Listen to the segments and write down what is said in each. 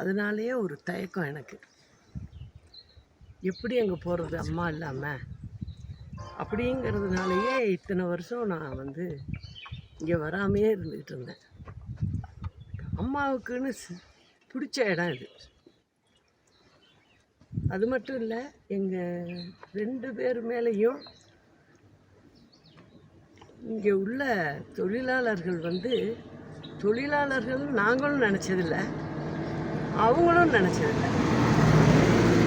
அதனாலேயே ஒரு தயக்கம் எனக்கு. எப்படி அங்கே போகிறது அம்மா இல்லாமல் அப்படிங்கிறதுனாலயே இத்தனை வருஷம் நான் வந்து இங்கே வராமையே இருந்துக்கிட்டு இருந்தேன். அம்மாவுக்குன்னு பிடிச்ச இடம் இது. அது மட்டும் இல்லை எங்கள் ரெண்டு பேர் மேலேயும் இங்கே உள்ள தொழிலாளர்கள் வந்து தொழிலாளர்கள் நாங்களும் நினச்சதில்ல. அவங்களும் நினச்சதில்ல.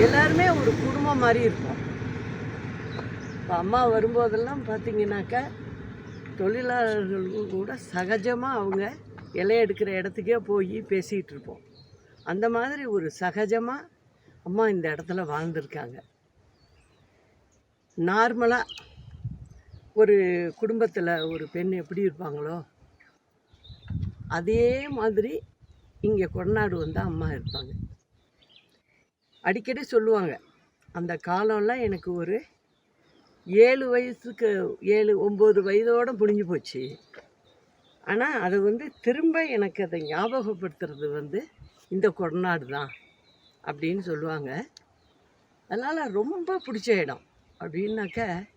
எல்லாருமே ஒரு குடும்பம் மாதிரி இருப்போம். இப்போ அம்மா வரும்போதெல்லாம் பார்த்தீங்கன்னாக்கா தொழிலாளர்கள் கூட சகஜமாக அவங்க இலை எடுக்கிற இடத்துக்கே போய் பேசிகிட்டு இருப்போம். அந்த மாதிரி ஒரு சகஜமாக அம்மா இந்த இடத்துல வாழ்ந்துருக்காங்க. நார்மலாக ஒரு குடும்பத்தில் ஒரு பெண் எப்படி இருப்பாங்களோ அதே மாதிரி இங்கே கொடநாடு வந்து அம்மா இருப்பாங்க. அடிக்கடி சொல்லுவாங்க. அந்த காலம்லாம் எனக்கு ஒரு ஏழு வயசுக்கு ஏழு ஒம்பது வயதோடு முடிஞ்சு போச்சு. ஆனால் அது வந்து திரும்ப எனக்கு அதை ஞாபகப்படுத்துறது வந்து இந்த கொடநாடு தான் அப்படின்னு சொல்லுவாங்க. அதனால் ரொம்ப பிடிச்ச இடம் அப்படின்னாக்க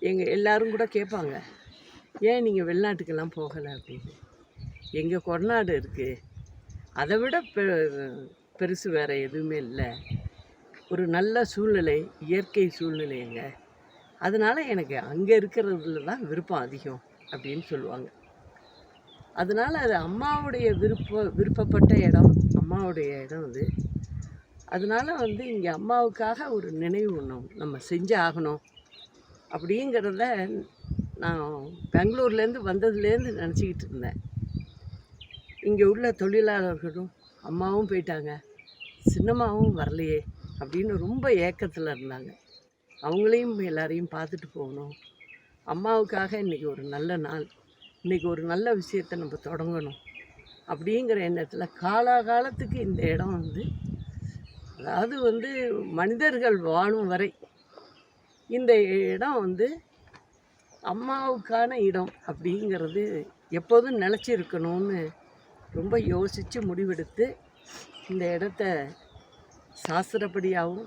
எங்கள் எல்லாரும் கூட கேட்பாங்க. ஏன் நீங்கள் வெளிநாட்டுக்கெல்லாம் போகலை? அப்படின்னு. எங்கள் கொடநாடு இருக்குது அதை விட பெ பெருசு வேறு எதுவுமே இல்லை. ஒரு நல்ல சூழ்நிலை இயற்கை சூழ்நிலைங்க. அதனால் எனக்கு அங்கே இருக்கிறதுல தான் விருப்பம் அதிகம் அப்படின்னு சொல்லுவாங்க. அதனால் அது அம்மாவுடைய விருப்ப விருப்பப்பட்ட இடம் அம்மாவுடைய இடம் அது. அதனால் வந்து இங்கே அம்மாவுக்காக ஒரு நினைவு ஒன்று நம்ம செஞ்சு ஆகணும் அப்படிங்கிறத நான் பெங்களூர்லேருந்து வந்ததுலேருந்து நினச்சிக்கிட்டு இருந்தேன். இங்கே உள்ள தொழிலாளர்களும் அம்மாவும் போயிட்டாங்க. சின்னம்மாவும் வரலையே அப்படின்னு ரொம்ப ஏக்கத்தில் இருந்தாங்க. அவங்களையும் எல்லாரையும் பார்த்துட்டு போகணும். அம்மாவுக்காக இன்றைக்கி ஒரு நல்ல நாள். இன்றைக்கி ஒரு நல்ல விஷயத்தை நம்ம தொடங்கணும். அப்படிங்கிற எண்ணத்தில் காலாகாலத்துக்கு இந்த இடம் வந்து அதாவது வந்து மனிதர்கள் வாழும் வரை இந்த இடம் வந்து அம்மாவுக்கான இடம் அப்படிங்கிறது எப்போதும் நிலச்சிருக்கணும்னு ரொம்ப யோசித்து முடிவெடுத்து இந்த இடத்த சாஸ்திரப்படியாகவும்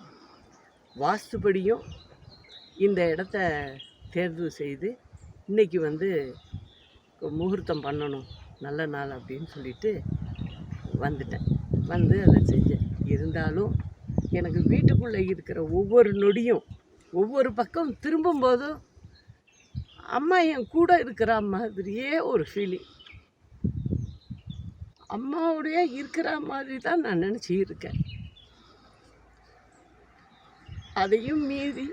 வாஸ்துபடியும் இந்த இடத்த தேர்வு செய்து இன்றைக்கி வந்து முகூர்த்தம் பண்ணணும் நல்ல நாள் அப்படின்னு சொல்லிட்டு வந்துட்டேன். வந்து அதை செஞ்சேன். இருந்தாலும் எனக்கு வீட்டுக்குள்ளே இருக்கிற ஒவ்வொரு நொடியும் ஒவ்வொரு பக்கம் திரும்பும்போதும் அம்மா என் கூட இருக்கிற மாதிரியே ஒரு ஃபீலிங் அம்மாவுடைய இருக்கிற மாதிரி தான் நான் நினச்சி இருக்கேன். அதையும் மீறி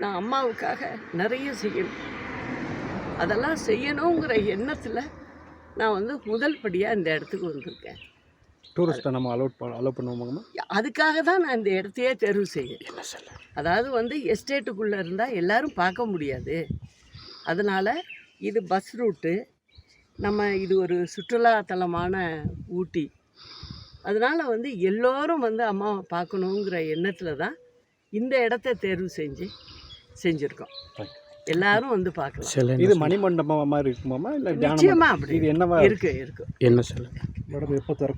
நான் அம்மாவுக்காக நிறைய செய்யணும். அதெல்லாம் செய்யணுங்கிற எண்ணத்தில் நான் வந்து முதல் படியாக இந்த இடத்துக்கு வந்திருக்கேன். டூரிஸ்ட்டை நம்ம அலோட் பண்ண அலோவ் பண்ணுவோமாங்கம்மா அதுக்காக தான் நான் இந்த இடத்தையே தேர்வு சொல்ல அதாவது வந்து எஸ்டேட்டுக்குள்ளே இருந்தால் எல்லாரும் பார்க்க முடியாது. அதனால் இது பஸ் ரூட்டு நம்ம இது ஒரு சுற்றுலாத்தலமான ஊட்டி. அதனால் வந்து எல்லோரும் வந்து அம்மாவை பார்க்கணுங்கிற எண்ணத்தில் தான் இந்த இடத்த தேர்வு செஞ்சு செஞ்சுருக்கோம். எல்லாரும் வந்து பார்க்கலாம். இது மணிமண்டபம் மாதிரி இருக்குமாமா இல்லை நிச்சயமாக அப்படி இது என்னவா இருக்கு இருக்கு. என்ன சொல்ல மேடம் எப்போ திறக்கும்?